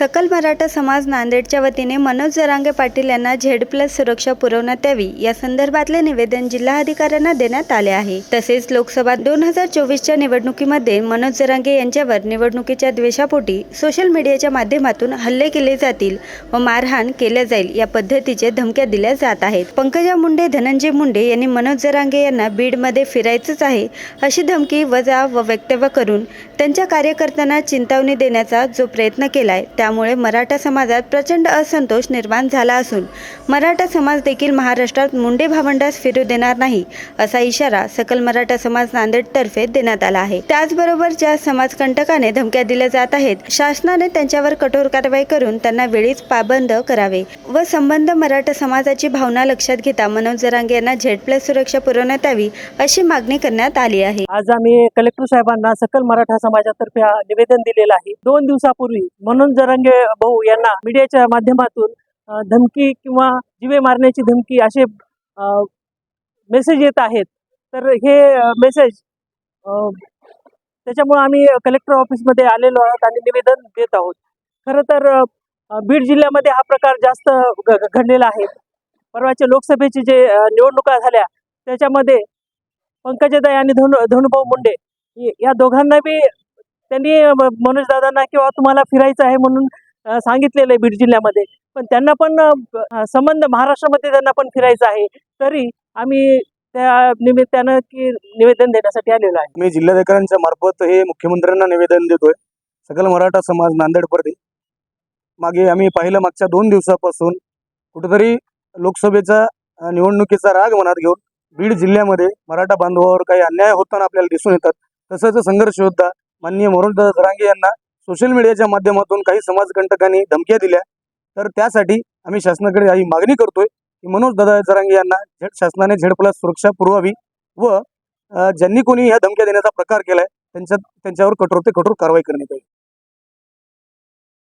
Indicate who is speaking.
Speaker 1: सकल मराठा समाज नांदेडच्या वतीने मनोज जरांगे पाटील यांना झेड प्लस सुरक्षा पुरवण्यात यावी या संदर्भातले निवेदन जिल्हाधिकाऱ्यांना देण्यात आले आहे. तसेच लोकसभा दोन हजार चोवीसच्या निवडणुकीमध्ये मनोज जरांगे यांच्यावर निवडणुकीच्या द्वेषापोटी सोशल मीडियाच्या माध्यमातून हल्ले केले जातील व मारहाण केल्या जाईल या पद्धतीचे धमक्या दिल्या जात आहेत. पंकजा मुंडे धनंजय मुंडे यांनी मनोज जरांगे यांना बीडमध्ये फिरायचंच आहे अशी धमकी वजा व वक्तव्य करून त्यांच्या कार्यकर्त्यांना चिंतावणी देण्याचा जो प्रयत्न केलाय त्यामुळे मराठा समाजात प्रचंड असंतोष निर्माण झाला असून मराठा समाज देखील महाराष्ट्रात मुंडे भावंडास फिरू देणार नाही असा इशारा सकल मराठा समाज नांदेडतर्फे देण्यात आला आहे. त्याचबरोबर ज्या समाजकंटकाने धमक्या दिल्या जात आहेत शासनाने त्यांच्यावर कठोर कारवाई करून त्यांना वेळीच पाबंद करावे व संबंध मराठा समाजाची भावना लक्षात घेता मनोज जरांगे यांना झेड प्लस सुरक्षा पुरवण्यात यावी अशी मागणी करण्यात आली आहे.
Speaker 2: आज आम्ही कलेक्टर साहेबांना सकल मराठा समाजातर्फे निवेदन दिलेलं आहे. दोन दिवसापूर्वी म्हणून जरांगे भाऊ यांना मीडियाच्या माध्यमातून धमकी किंवा जीवे मारण्याची धमकी असे मेसेज येत आहेत. तर हे मेसेज त्याच्यामुळे आम्ही कलेक्टर ऑफिसमध्ये आलेलो आहोत आणि निवेदन देत आहोत. खरं तर बीड जिल्ह्यामध्ये हा प्रकार जास्त घ- घडलेला आहे. परवाच्या लोकसभेची जे निवडणुका झाल्या त्याच्यामध्ये पंकजाताई आणि धनु धनुभाऊ मुंडे या दोघांना बी त्यांनी मनोज दादांना किंवा तुम्हाला फिरायचं आहे म्हणून सांगितलेलं आहे बीड जिल्ह्यामध्ये. पण त्यांना पण संबंध महाराष्ट्रामध्ये त्यांना पण फिरायचं आहे. तरी आम्ही त्या निमित्तानं की निवेदन देण्यासाठी आलेलो आहे.
Speaker 3: मी जिल्हाधिकाऱ्यांच्या मार्फत हे मुख्यमंत्र्यांना निवेदन देतोय. सकल मराठा समाज नांदेड मागे आम्ही पाहिलं मागच्या दोन दिवसापासून कुठेतरी लोकसभेचा निवडणुकीचा राग मनात घेऊन बीड जिल्ह्यामध्ये मराठा बांधवावर काही अन्याय होताना आपल्याला दिसून येतात. तसंच संघर्ष योद्धा माननीय मनोज जरांगे यांना सोशल मीडियाच्या माध्यमातून काही समाजकंटकांनी धमक्या दिल्या. तर त्यासाठी आम्ही शासनाकडे ही मागणी करतोय की मनोज दादा जरांगे यांना झेड शासनाने झेड प्लस सुरक्षा पुरवावी व ज्यांनी कोणी ह्या धमक्या देण्याचा प्रकार केलाय त्यांच्या त्यांच्यावर कठोर ते कठोर कारवाई करण्यात येईल